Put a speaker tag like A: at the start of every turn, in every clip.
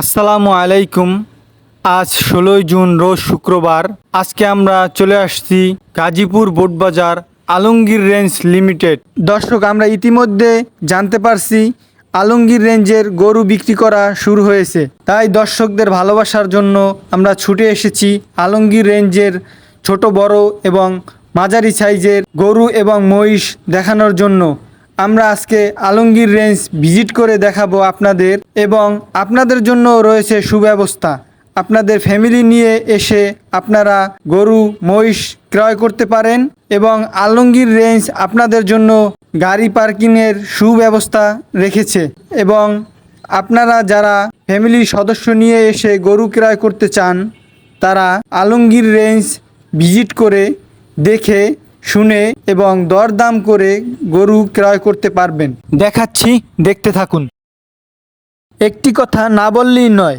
A: আসসালামু আলাইকুম। আজ ষোলোই জুন রোজ শুক্রবার। আজকে আমরা চলে আসছি গাজীপুর বোটবাজার আলমগীর রেঞ্জ লিমিটেড। দর্শক, আমরা ইতিমধ্যে জানতে পারছি আলমগীর রেঞ্জের গরু বিক্রি করা শুরু হয়েছে। তাই দর্শকদের ভালোবাসার জন্য আমরা ছুটে এসেছি আলমগীর রেঞ্জের ছোট, বড় এবং মাঝারি সাইজের গরু এবং মহিষ দেখানোর জন্য। আমরা আজকে আলমগীর রেঞ্জ ভিজিট করে দেখাবো আপনাদের এবং আপনাদের জন্য রয়েছে সুব্যবস্থা। আপনাদের ফ্যামিলি নিয়ে এসে আপনারা গরু, মহিষ ক্রয় করতে পারেন এবং আলমগীর রেঞ্জ আপনাদের জন্য গাড়ি পার্কিংয়ের সুব্যবস্থা রেখেছে এবং আপনারা যারা ফ্যামিলির সদস্য নিয়ে এসে গরু ক্রয় করতে চান, তারা আলমগীর রেঞ্জ ভিজিট করে দেখে শুনে এবং দরদাম করে গরু ক্রয় করতে পারবেন। দেখাচ্ছি দেখতে থাকুন। একটি কথা না বললেই নয়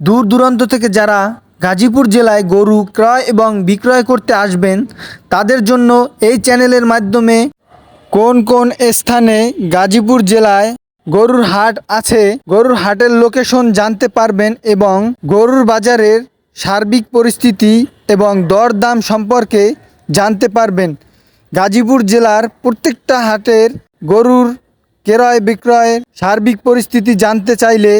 A: দূর দূরান্ত থেকে যারা গাজীপুর জেলায় গরু ক্রয় এবং বিক্রয় করতে আসবেন তাদের জন্য এই চ্যানেলের মাধ্যমে কোন কোন স্থানে গাজীপুর জেলায় গরুর হাট আছে গরুর হাটের লোকেশন জানতে পারবেন এবং গরুর বাজারের সার্বিক পরিস্থিতি এবং দরদাম সম্পর্কে জানতে পারবেন। গাজীপুর জেলার প্রত্যেকটা হাটের গরুর ক্রয় বিক্রয়ের সার্বিক পরিস্থিতি জানতে চাইলে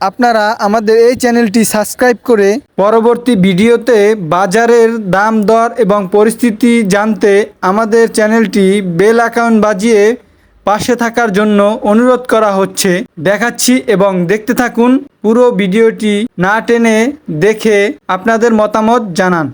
A: আপনারা আমাদের এই চ্যানেলটি সাবস্ক্রাইব করে পরবর্তী ভিডিওতে বাজারের দাম দর এবং পরিস্থিতি জানতে আমাদের চ্যানেলটি বেল অ্যাকাউন্ট বাজিয়ে পাশে থাকার জন্য অনুরোধ করা হচ্ছে। দেখাচ্ছি এবং দেখতে থাকুন পুরো ভিডিওটি না টেনে দেখে আপনাদের মতামত জানান।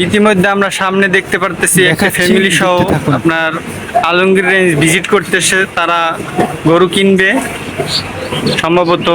A: ইতিমধ্যে আমরা সামনে দেখতে পারতেছি একটা ফ্যামিলি সহ আপনার আলমগীর রেঞ্জ ভিজিট করতেছে তারা গরু কিনবে। সম্ভবত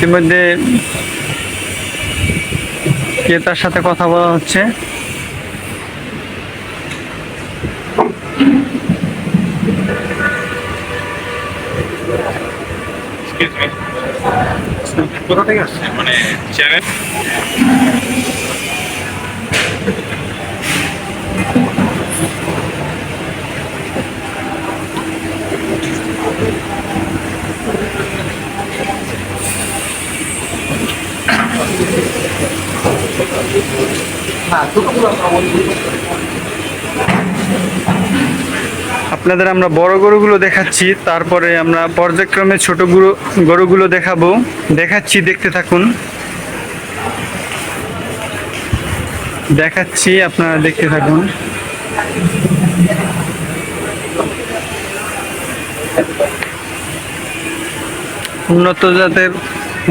A: ইতিমধ্যে ক্রেতার সাথে কথা বলা হচ্ছে?
B: কোথা থেকে আসছে মানে চ্যানেল?
A: আপনাদের আমরা বড় গরুগুলো দেখাচ্ছি, তারপরে আমরা পর্যায়ক্রমে ছোট গরু, গরুগুলো দেখাবো। দেখাচ্ছি, দেখতে থাকুন। দেখাচ্ছি, আপনারা দেখতে থাকুন। উন্নত জাতের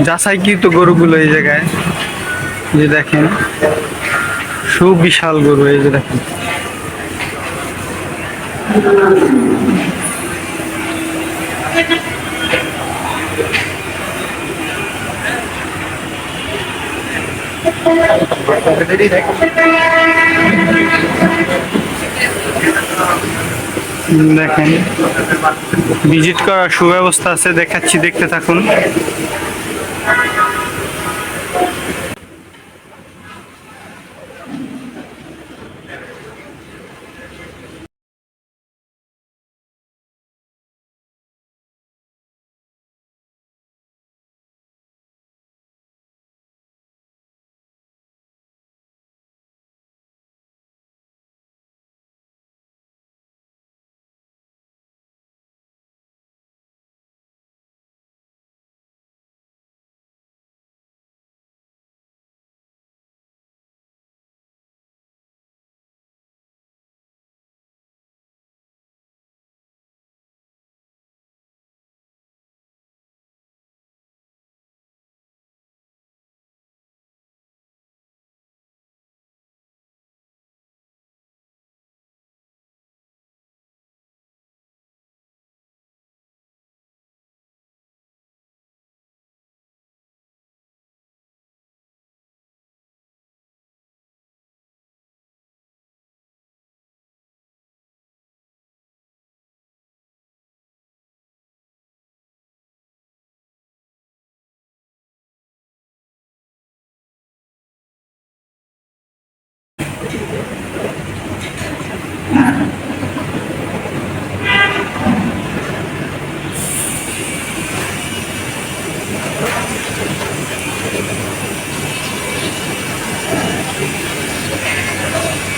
A: যাচাইকৃত গরুগুলো এই জায়গায়, যে দেখেন, সুবিশাল গরু এই যে দেখেন। দেখেন, ভিজিট করার সুব্যবস্থা আছে, দেখাচ্ছি, দেখতে থাকুন। Thank you.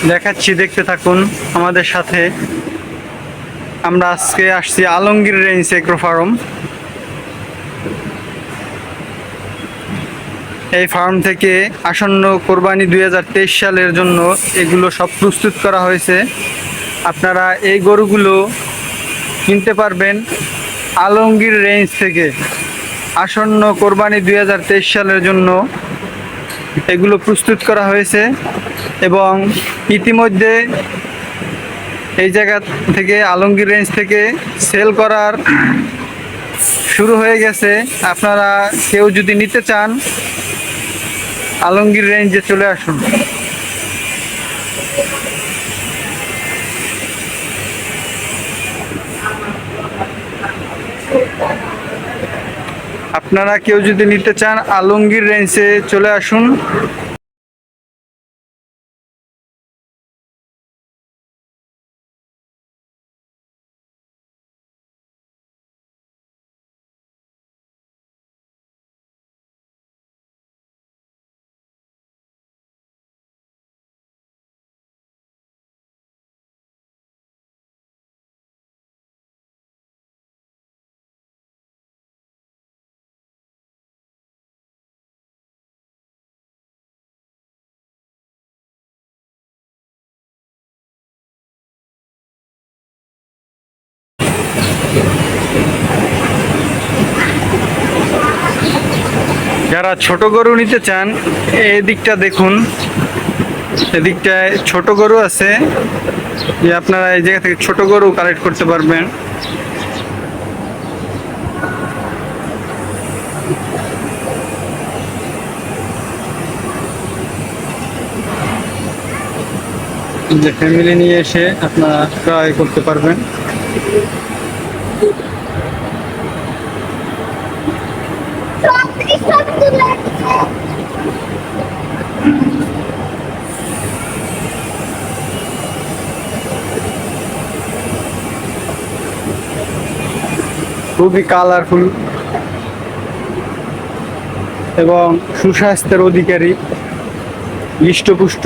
A: দেখাচ্ছি, দেখতে থাকুন আমাদের সাথে। আমরা আজকে আসছি আলমগীর রেঞ্জ এগ্রো ফার্ম। এই ফার্ম থেকে আসন্ন কোরবানি দুই হাজার তেইশ সালের জন্য এগুলো সব প্রস্তুত করা হয়েছে। আপনারা এই গরুগুলো কিনতে পারবেন আলমগীর রেঞ্জ থেকে। আসন্ন কোরবানি দুই হাজার তেইশ সালের জন্য এগুলো প্রস্তুত করা হয়েছে এবং ইতিমধ্যে এই জায়গা থেকে আলমগীর রেঞ্জ থেকে সেল করার শুরু হয়ে গেছে। আপনারা কেউ যদি নিতে চান, আলমগীর রেঞ্জে চলে আসুন। আপনারা কেউ যদি নিতে চান আলমগীর রেঞ্জে চলে আসুন। যারা ছোট গরু নিতে চান, এদিকটা দেখুন। এদিকটায় ছোট গরু আছে। যে আপনারা এই জায়গা থেকে ছোট গরু কালেক্ট করতে পারবেন। যে ফ্যামিলি নিয়ে এসে আপনারা ক্রয় করতে পারবেন। খুবই কালারফুল এবং সুস্বাস্থ্যের অধিকারী হৃষ্টপুষ্ট।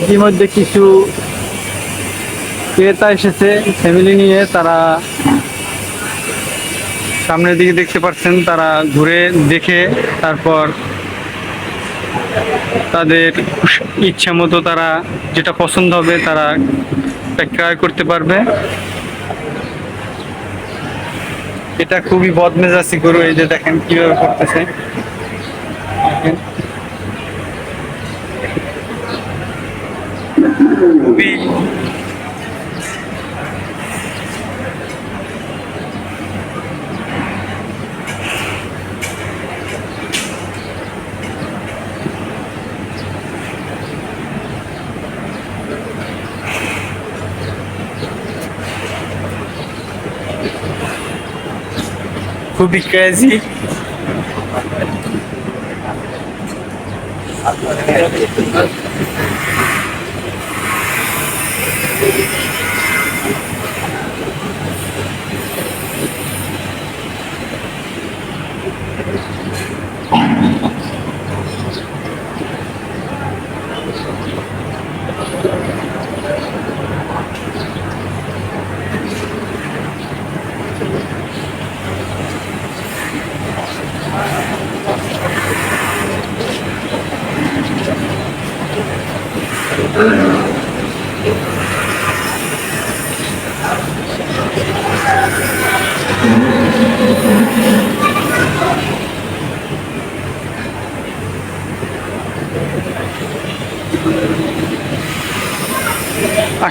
A: ইতিমধ্যে কিছু ক্রেতা এসেছে ফ্যামিলি নিয়ে, তারা সামনের দিকে দেখতে পাচ্ছেন তারা ঘুরে দেখে, তারপর তাদের ইচ্ছা মতো তারা যেটা পছন্দ হবে, তারা ক্রয় করতে পারবে এটা খুবই বদমেজাজি গরু এই যে দেখেন কীভাবে করতেছে। খুবই ক্রেজি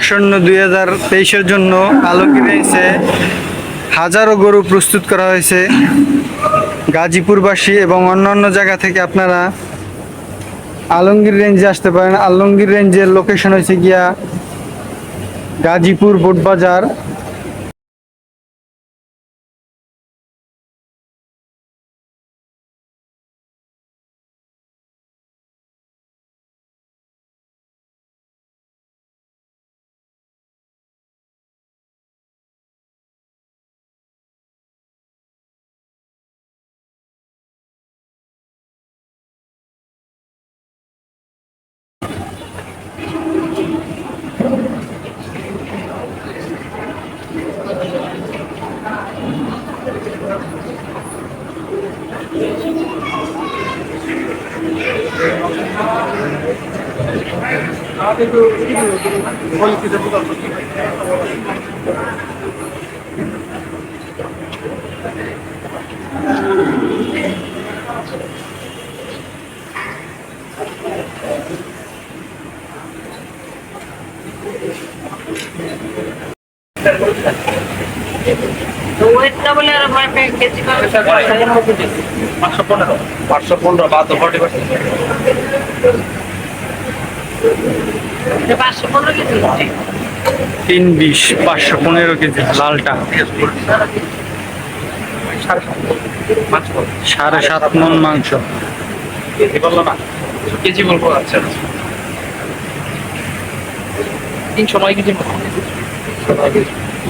A: আসন্ন দুই হাজার তেইশের জন্য আলো কিনেছে হাজারো গরু প্রস্তুত করা হয়েছে। গাজীপুরবাসী এবং অন্যান্য জায়গা থেকে আপনারা আলমগীর রেঞ্জে আসতে পারেন। আলমগীর রেঞ্জের লোকেশন হয়েছে গিয়া গাজীপুর বোটবাজার
B: পাঁচশো পনেরো। পাঁচশো পনেরো বাদ ফর্টি পার্সেন্ট
A: তিন বিশ পাঁচশো পনেরো কেজি লালটা। সাড়ে সাত মন মাংস।
B: কেজি বলব আচ্ছা। তিনশো নয় কেজি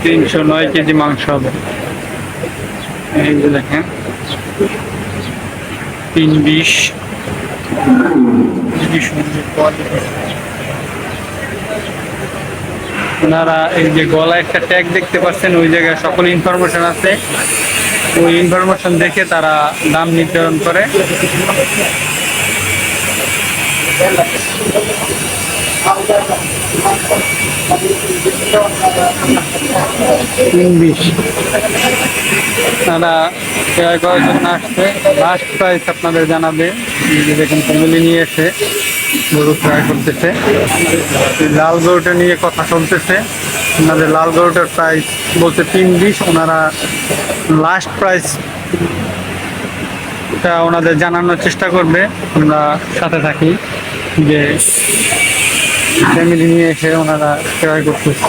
A: তিনশো নয় কেজি মাংস হবে। এই যে দেখেন। তিন বিশ। quality। ওনারা এই যে গলায় একটা ট্যাগ দেখতে পাচ্ছেন, ওই জায়গায় সকল ইনফরমেশন আছে। ওই ইনফরমেশন দেখে তারা দাম নির্ধারণ করে। বিশ তারা আসছে। লাস্ট আপনাদের জানাবে। দেখুন ফ্যামিলি নিয়ে এসে গরু ক্রয় করতেছে। লাল গরুটা নিয়ে কথা চলতেছে ওনাদের লাল গরুটার প্রাইস বলতে তিন বিশ, ওনারা লাস্ট প্রাইস টা ওনাদের জানানোর চেষ্টা করবে। আমরা সাথে থাকি যে ফ্যামিলি নিয়ে এসে ওনারা ক্রয় করতেছে।